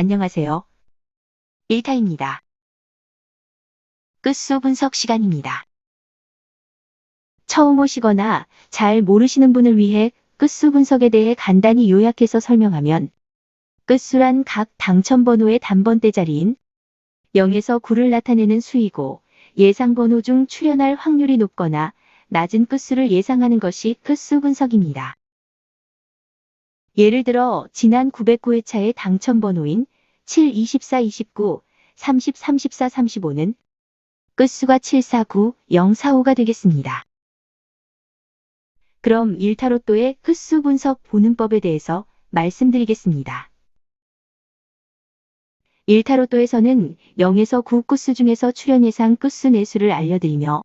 안녕하세요. 1타입니다. 끝수 분석 시간입니다. 처음 오시거나 잘 모르시는 분을 위해 끝수 분석에 대해 간단히 요약해서 설명하면 끝수란 각 당첨 번호의 단번대 자리인 0에서 9를 나타내는 수이고 예상 번호 중 출현할 확률이 높거나 낮은 끝수를 예상하는 것이 끝수 분석입니다. 예를 들어 지난 909회차의 당첨 번호인 7, 24, 29, 30, 34, 35는 끝수가 749, 045가 되겠습니다. 그럼 1타로또의 끝수 분석 보는 법에 대해서 말씀드리겠습니다. 1타로또에서는 0에서 9 끝수 중에서 출현 예상 끝수 내수를 알려드리며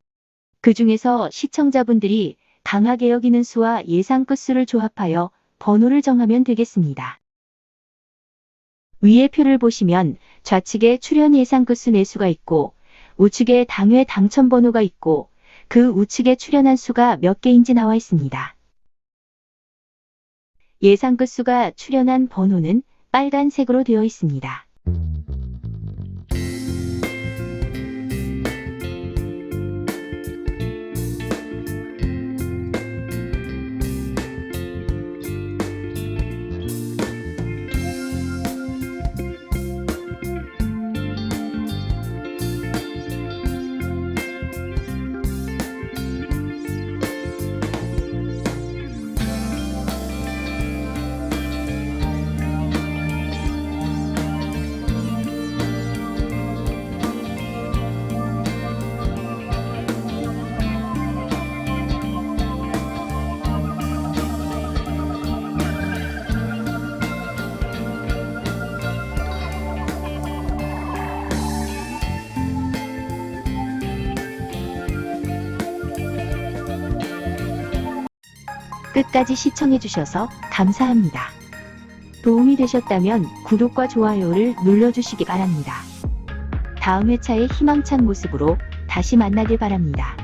그 중에서 시청자분들이 강하게 여기는 수와 예상 끝수를 조합하여 번호를 정하면 되겠습니다. 위의 표를 보시면 좌측에 출현 예상 끝수 내수가 있고 우측에 당회 당첨 번호가 있고 그 우측에 출현한 수가 몇 개인지 나와 있습니다. 예상 끝수가 출현한 번호는 빨간색으로 되어 있습니다. 끝까지 시청해주셔서 감사합니다. 도움이 되셨다면 구독과 좋아요를 눌러주시기 바랍니다. 다음 회차의 희망찬 모습으로 다시 만나길 바랍니다.